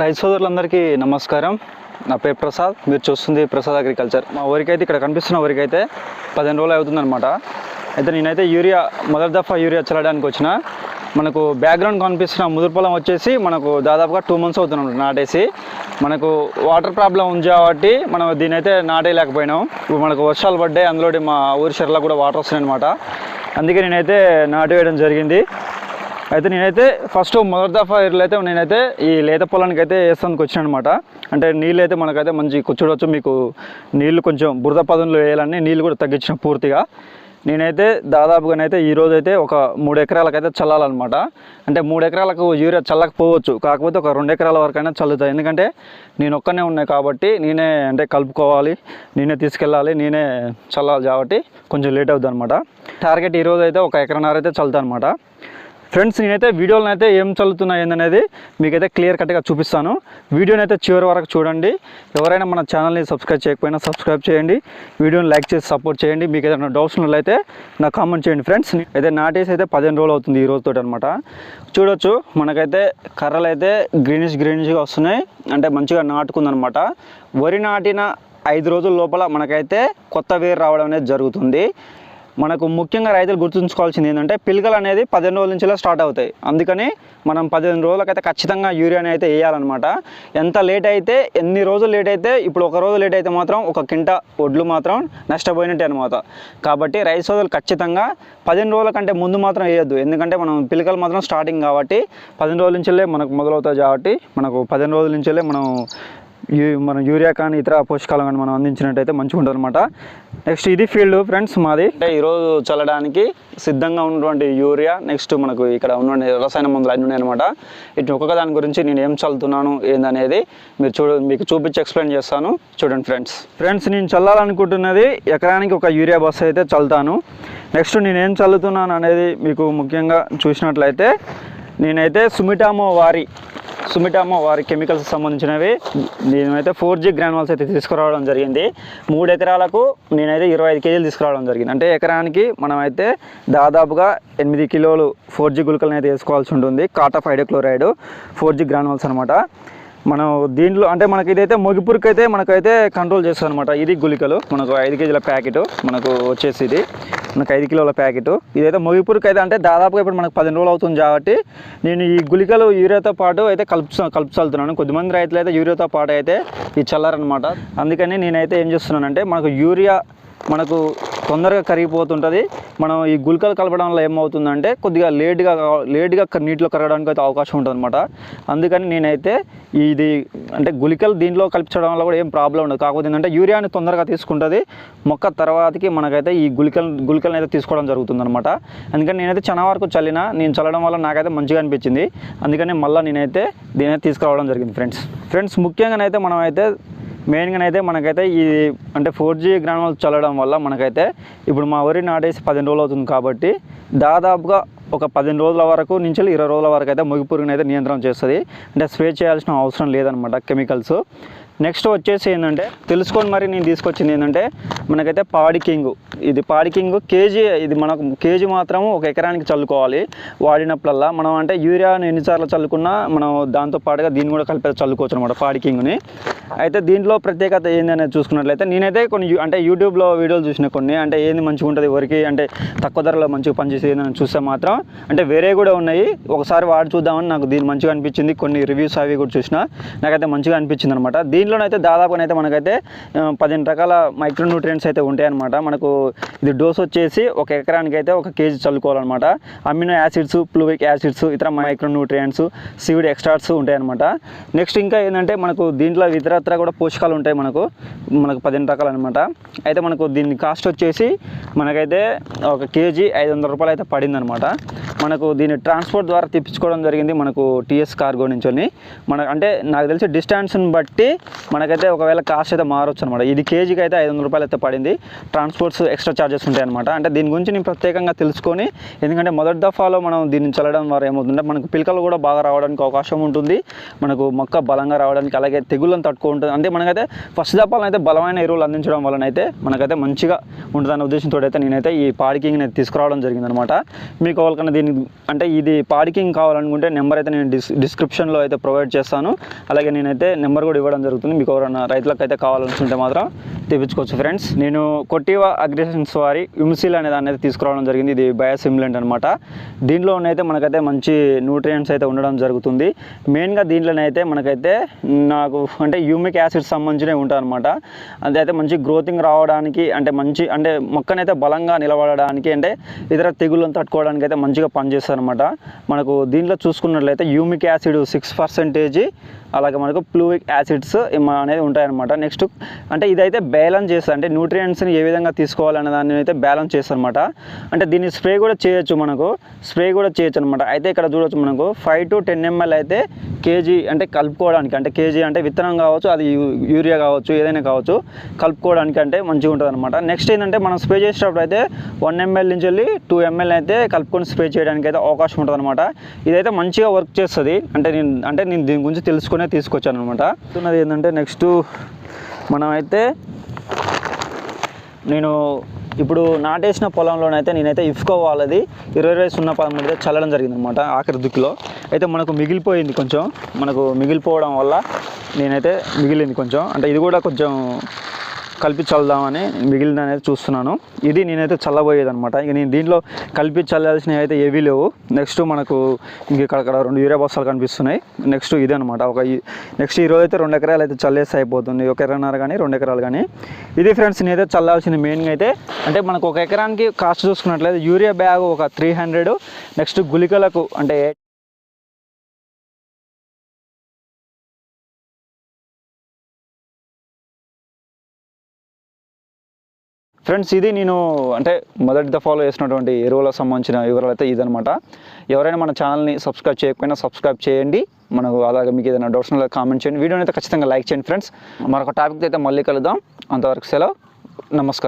రైతు సోదరులందరికీ నమస్కారం. నా పేరు ప్రసాద్ మీరు చూస్తుంది ప్రసాద్ అగ్రికల్చర్. మా ఊరికైతే ఇక్కడ కనిపిస్తున్న ఊరికైతే పదిహేను రోజులు అవుతుందన్నమాట. అయితే నేనైతే యూరియా మొదటి దఫా యూరియా చల్లడానికి వచ్చిన. మనకు బ్యాక్గ్రౌండ్ కనిపిస్తున్న ముదురు పొలం వచ్చేసి మనకు దాదాపుగా టూ మంత్స్ అవుతున్నాం నాటేసి. మనకు వాటర్ ప్రాబ్లం ఉంది కాబట్టి మనం దీని అయితే నాటేయలేకపోయినాం. ఇప్పుడు మనకు వర్షాలు పడ్డాయి అందులో మా ఊరి చెరలో కూడా వాటర్ వస్తున్నాయి అనమాట అందుకే నేనైతే నాటేయడం జరిగింది. అయితే నేనైతే ఫస్ట్ మొదటి దఫా ఇర్లు అయితే నేనైతే ఈ లేత పొలానికి అయితే వేస్తానికి వచ్చిన అనమాట అంటే నీళ్ళు అయితే మనకైతే మంచి కూర్చోవచ్చు. మీకు నీళ్ళు కొంచెం బురద పదంలో వేయాలని నీళ్ళు కూడా తగ్గించిన పూర్తిగా. నేనైతే దాదాపుగానైతే ఈ అయితే ఒక మూడు ఎకరాలకైతే చల్లాలన్నమాట. అంటే మూడు ఎకరాలకు యూరియా చల్లకపోవచ్చు. కాకపోతే ఒక రెండు ఎకరాల వరకైనా చల్లుతాయి. ఎందుకంటే నేను ఒక్కనే ఉన్నాయి కాబట్టి నేనే అంటే కలుపుకోవాలి నేనే తీసుకెళ్ళాలి నేనే చల్లాలి కాబట్టి కొంచెం లేట్ అవుతుంది అనమాట టార్గెట్ ఈరోజు అయితే ఒక ఎకరన్నర అయితే చల్లుతా అనమాట ఫ్రెండ్స్ నేనైతే వీడియోలను అయితే ఏం చల్లుతున్నా ఏందనేది మీకైతే క్లియర్ కట్గా చూపిస్తాను. వీడియోని అయితే చివరి వరకు చూడండి. ఎవరైనా మన ఛానల్ని సబ్స్క్రైబ్ చేయకపోయినా సబ్స్క్రైబ్ చేయండి. వీడియోని లైక్ చేసి సపోర్ట్ చేయండి. మీకు ఏదైనా డౌట్స్ ఉన్నట్లయితే నాకు కామెంట్ చేయండి. ఫ్రెండ్స్ అయితే నాటేసి అయితే పదిహేను రోజులు అవుతుంది ఈ రోజుతో అనమాట చూడొచ్చు మనకైతే కర్రలు అయితే గ్రీనిష్ గ్రీనిష్గా వస్తున్నాయి. అంటే మంచిగా నాటుకుందనమాట వరి నాటిన ఐదు రోజుల లోపల మనకైతే కొత్త వేరు రావడం అనేది జరుగుతుంది. మనకు ముఖ్యంగా రైతులు గుర్తుంచుకోవాల్సింది ఏంటంటే పిలకలు అనేది పదిహేను రోజుల నుంచి స్టార్ట్ అవుతాయి. అందుకని మనం పదిహేను రోజులకైతే ఖచ్చితంగా యూరియాని అయితే వేయాలన్నమాట. ఎంత లేట్ అయితే ఎన్ని రోజులు లేట్ అయితే ఇప్పుడు ఒక రోజు లేట్ అయితే మాత్రం ఒక కింట ఒడ్లు మాత్రం నష్టపోయినట్టే అనమాట కాబట్టి రైతు సోదరులు ఖచ్చితంగా పదిహేను రోజుల కంటే ముందు మాత్రం వేయొద్దు. ఎందుకంటే మనం పిలకలు మాత్రం స్టార్టింగ్ కాబట్టి పదిహేను రోజుల నుంచెల్లే మనకు మొదలవుతాయి కాబట్టి మనకు పదిహేను రోజుల నుంచెల్లే మనం మనం యూరియా కానీ ఇతర పోషకాలు కానీ మనం అందించినట్టయితే మంచిగా ఉంటుంది అనమాట నెక్స్ట్ ఇది ఫీల్డ్ ఫ్రెండ్స్ మాది. అంటే ఈరోజు చల్లడానికి సిద్ధంగా ఉన్నటువంటి యూరియా నెక్స్ట్ మనకు ఇక్కడ ఉన్నటువంటి రసాయన మందులు అన్నీ ఉన్నాయన్నమాట. ఇటు ఒక్కొక్క దాని గురించి నేను ఏం చల్లుతున్నాను ఏందనేది మీరు చూడ మీకు చూపించి ఎక్స్ప్లెయిన్ చేస్తాను. చూడండి ఫ్రెండ్స్ ఫ్రెండ్స్ నేను చల్లాలనుకుంటున్నది ఎకరానికి ఒక యూరియా బస్సు అయితే చల్లుతాను. నెక్స్ట్ నేను ఏం చల్లుతున్నాను అనేది మీకు ముఖ్యంగా చూసినట్లయితే నేనైతే సుమిటామో వారి సుమిటమ్మ వారి కెమికల్స్ సంబంధించినవి. నేనైతే ఫోర్ జీ గ్రానువల్స్ అయితే తీసుకురావడం జరిగింది. మూడు ఎకరాలకు నేనైతే ఇరవై ఐదు కేజీలు తీసుకురావడం జరిగింది. అంటే ఎకరానికి మనమైతే దాదాపుగా ఎనిమిది కిలోలు ఫోర్ జీ గుళికలను అయితే వేసుకోవాల్సి ఉంటుంది. Cartap hydrochloride four G granules అనమాట మనం దీంట్లో అంటే మనకి ఇదైతే మొగిపురికి అయితే మనకైతే కంట్రోల్ చేస్తుంది అనమాట ఇది గుళికలు. మనకు ఐదు కేజీల ప్యాకెట్ మనకు వచ్చేసి ఇది మనకు ఐదు కిలోల ప్యాకెట్. ఇదైతే మొగిపురికి అయితే అంటే దాదాపుగా ఇప్పుడు మనకు పదిహేను రోజులు అవుతుంది కాబట్టి నేను ఈ గుళికలు యూరియాతో పాటు అయితే కలుపు కలుపుచల్లుతున్నాను. కొద్దిమంది రైతులు అయితే యూరియాతో పాటు అయితే ఈ చల్లారనమాట అందుకని నేనైతే ఏం చేస్తున్నానంటే మనకు యూరియా మనకు తొందరగా కరిగిపోతుంటుంది. మనం ఈ గుళికలు కలపడం వల్ల ఏమవుతుందంటే కొద్దిగా లేట్గా లేట్గా నీటిలో కరగడానికి అయితే అవకాశం ఉంటుంది అనమాట అందుకని నేనైతే ఇది అంటే గుళికలు దీంట్లో కల్పించడం వల్ల కూడా ఏం ప్రాబ్లం ఉండదు. కాకపోతే ఏంటంటే యూరియాని తొందరగా తీసుకుంటుంది. మొక్క తర్వాతకి మనకైతే ఈ గుళికలు గుళికలను అయితే తీసుకోవడం జరుగుతుంది అనమాట అందుకని నేనైతే చాలా వరకు చల్లిన నేను చల్లడం వల్ల నాకైతే మంచిగా అనిపించింది. అందుకని మళ్ళీ నేనైతే దీని అయితే తీసుకురావడం జరిగింది ఫ్రెండ్స్. ఫ్రెండ్స్ ముఖ్యంగానైతే మనం అయితే మెయిన్గా అయితే మనకైతే ఈ అంటే ఫోర్ జీ గ్రానువల్ చల్లడం వల్ల మనకైతే ఇప్పుడు మా వరి నాటేసి పదిహేను రోజులు అవుతుంది కాబట్టి దాదాపుగా ఒక పదిహేను రోజుల వరకు నుంచి ఇరవై రోజుల వరకు అయితే మొగిపురుగుని అయితే నియంత్రణ చేస్తుంది. అంటే స్ప్రే చేయాల్సిన అవసరం లేదనమాట కెమికల్స్. నెక్స్ట్ వచ్చేసి ఏంటంటే తెలుసుకొని మరి నేను తీసుకొచ్చింది ఏంటంటే మనకైతే పాడి కింగ్. ఇది పాడి కింగ్ కేజీ ఇది మనకు కేజీ మాత్రం ఒక ఎకరానికి చల్లుకోవాలి. వాడినప్పుడల్లా మనం అంటే యూరియాను ఎన్నిసార్లు చల్లుకున్నా మనం దాంతో పాటుగా దీన్ని కూడా కలిపి చల్లుకోవచ్చు అనమాట పాడి కింగ్ని. అయితే దీంట్లో ప్రత్యేకత ఏందనేది చూసుకున్నట్లయితే నేనైతే కొన్ని యూ- అంటే యూట్యూబ్లో వీడియోలు చూసిన కొన్ని అంటే ఏంది మంచిగా ఉంటుంది వరికి అంటే తక్కువ ధరలో మంచిగా పనిచేసేది అని చూస్తే మాత్రం అంటే వేరే కూడా ఉన్నాయి. ఒకసారి వాడి చూద్దామని నాకు దీని మంచిగా అనిపించింది. కొన్ని రివ్యూస్ అవి కూడా చూసిన నాకైతే మంచిగా అనిపించింది అనమాట దీంట్లోనైతే దాదాపునైతే మనకైతే పదిహేను రకాల మైక్రో న్యూట్రియంట్స్ అయితే ఉంటాయి అనమాట మనకు ఇది డోస్ వచ్చేసి ఒక ఎకరానికి అయితే ఒక కేజీ చల్లుకోవాలన్నమాట. అమినో యాసిడ్స్ ప్లూవిక్ యాసిడ్స్ ఇతర మైక్రో న్యూట్రియంట్స్ సివిడ్ ఎక్స్ట్రాట్స్ ఉంటాయి అనమాట నెక్స్ట్ ఇంకా ఏంటంటే మనకు దీంట్లో ఇతరత్ర కూడా పోషకాలు ఉంటాయి మనకు మనకు పదిహేను రకాలు అనమాట అయితే మనకు దీని కాస్ట్ వచ్చేసి మనకైతే ఒక కేజీ ఐదు వందల రూపాయలు అయితే పడిందనమాట మనకు దీన్ని ట్రాన్స్పోర్ట్ ద్వారా తెప్పించుకోవడం జరిగింది మనకు టీఎస్ కార్గో నుంచి మన అంటే నాకు తెలిసి డిస్టెన్స్ని బట్టి మనకైతే ఒకవేళ కాస్ట్ అయితే మారొచ్చు అనమాట ఇది కేజీకి అయితే ఐదు వందల రూపాయలు అయితే పడింది. ట్రాన్స్పోర్ట్స్ ఎక్స్ట్రా ఛార్జెస్ ఉంటాయి అనమాట అంటే దీని గురించి నేను ప్రత్యేకంగా తెలుసుకొని ఎందుకంటే మొదటి దఫాలో మనం దీన్ని చల్లడం ద్వారా ఏమవుతుందంటే మనకు పిలకలు కూడా బాగా రావడానికి అవకాశం ఉంటుంది. మనకు మొక్క బలంగా రావడానికి అలాగే తెగుళ్ళను తట్టుకుంటుంది అంటే మనకైతే ఫస్ట్ దఫాలను అయితే బలమైన ఎరువులు అందించడం వలన అయితే మనకైతే మంచిగా ఉంటుందనే ఉద్దేశంతో అయితే నేనైతే ఈ పాడికింగ్ అయితే తీసుకురావడం జరిగిందనమాట మీకు ఎవరికైనా దీని అంటే ఇది పాడికింగ్ కావాలనుకుంటే నెంబర్ అయితే నేను డిస్ డిస్క్రిప్షన్లో అయితే ప్రొవైడ్ చేస్తాను. అలాగే నేనైతే నెంబర్ కూడా ఇవ్వడం జరుగుతుంది. మీకు ఎవరైనా రైతులకు అయితే కావాలనుకుంటే మాత్రం తెప్పించుకోవచ్చు ఫ్రెండ్స్ నేను కొట్టివా అగ్రిషన్స్ వారి విమ్సిల్ అనే దాన్ని అయితే తీసుకురావడం జరిగింది. ఇది బయోసిమ్లెంట్ అనమాట దీంట్లోనైతే మనకైతే మంచి న్యూట్రియంట్స్ అయితే ఉండడం జరుగుతుంది. మెయిన్గా దీంట్లోనైతే మనకైతే నాకు అంటే యూమిక్ యాసిడ్స్ సంబంధించినవి ఉంటాయన్నమాట. అదైతే మంచి గ్రోతింగ్ రావడానికి అంటే మంచి అంటే మొక్కనైతే బలంగా నిలబడడానికి అంటే ఇతర తెగుళ్ళను తట్టుకోవడానికి అయితే మంచిగా పనిచేస్తుంది అనమాట మనకు దీంట్లో చూసుకున్నట్లయితే యూమిక్ యాసిడ్ సిక్స్ పర్సెంటేజీ అలాగే మనకు ప్లూయిక్ యాసిడ్స్ అనేది ఉంటాయన్నమాట. నెక్స్ట్ అంటే ఇదైతే బ్యాలెన్స్ చేస్తా అంటే న్యూట్రియంట్స్ని ఏ విధంగా తీసుకోవాలనే దాన్ని అయితే బ్యాలెన్స్ చేస్తారనమాట అంటే దీన్ని స్ప్రే కూడా చేయొచ్చు మనకు స్ప్రే కూడా చేయొచ్చు అనమాట అయితే ఇక్కడ చూడొచ్చు మనకు ఫైవ్ టు టెన్ ఎంఎల్ అయితే కేజీ అంటే కలుపుకోవడానికి అంటే కేజీ అంటే విత్తనం కావచ్చు అది యూరియా కావచ్చు ఏదైనా కావచ్చు కలుపుకోవడానికి అంటే మంచిగా ఉంటుంది అనమాట నెక్స్ట్ ఏంటంటే మనం స్ప్రే చేసేటప్పుడు అయితే వన్ ఎంఎల్ నుంచి వెళ్ళి టూ ఎంఎల్ అయితే కలుపుకొని స్ప్రే చేయడానికి అయితే అవకాశం ఉంటుంది అనమాట ఇదైతే మంచిగా వర్క్ చేస్తుంది. అంటే నేను అంటే నేను దీని గురించి తెలుసుకునే తీసుకొచ్చాను అనమాట ఏంటంటే నెక్స్ట్ మనం అయితే నేను ఇప్పుడు నాటేసిన పొలంలోనైతే నేనైతే ఇఫ్కో వాళ్ళది ఇరవై ఇరవై సున్నా పదమూడు అయితే చల్లడం జరిగిందనమాట ఆఖరి దుక్కిలో. అయితే మనకు మిగిలిపోయింది కొంచెం. మనకు మిగిలిపోవడం వల్ల నేనైతే మిగిలింది కొంచెం. అంటే ఇది కూడా కొంచెం కలిపి చల్దామని మిగిలిన అనేది చూస్తున్నాను. ఇది నేనైతే చల్లబోయేది అనమాట ఇక నేను దీంట్లో కలిపి చల్లాల్సినవి అయితే ఏవీ లేవు. నెక్స్ట్ మనకు ఇంక ఇక్కడ అక్కడ రెండు యూరియా బస్తాలు కనిపిస్తున్నాయి. నెక్స్ట్ ఇదే అనమాట ఒక నెక్స్ట్ ఈరోజు అయితే రెండు ఎకరాలు అయితే చల్లేసి అయిపోతుంది. ఒక ఎకరన్నర కానీ రెండు ఎకరాలు కానీ ఇది ఫ్రెండ్స్ నేనైతే చల్లాల్సింది మెయిన్గా అయితే అంటే మనకు ఒక ఎకరానికి కాస్ట్ చూసుకున్నట్లయితే యూరియా బ్యాగ్ ఒక త్రీ హండ్రెడ్. నెక్స్ట్ గుళికలకు అంటే ఫ్రెండ్స్ ఇది నేను అంటే మొదటి దఫాలో వేసినటువంటి ఎరువులకు సంబంధించిన వివరాలు అయితే ఇదనమాట ఎవరైనా మన ఛానల్ని సబ్స్క్రైబ్ చేయకపోయినా సబ్స్క్రైబ్ చేయండి. మనకు అలాగే మీకు ఏదైనా డౌట్స్ ఉన్నా కామెంట్ చేయండి. వీడియోని అయితే ఖచ్చితంగా లైక్ చేయండి ఫ్రెండ్స్. మరొక టాపిక్ అయితే మళ్ళీ కలుద్దాం. అంతవరకు సెలవు. నమస్కారం.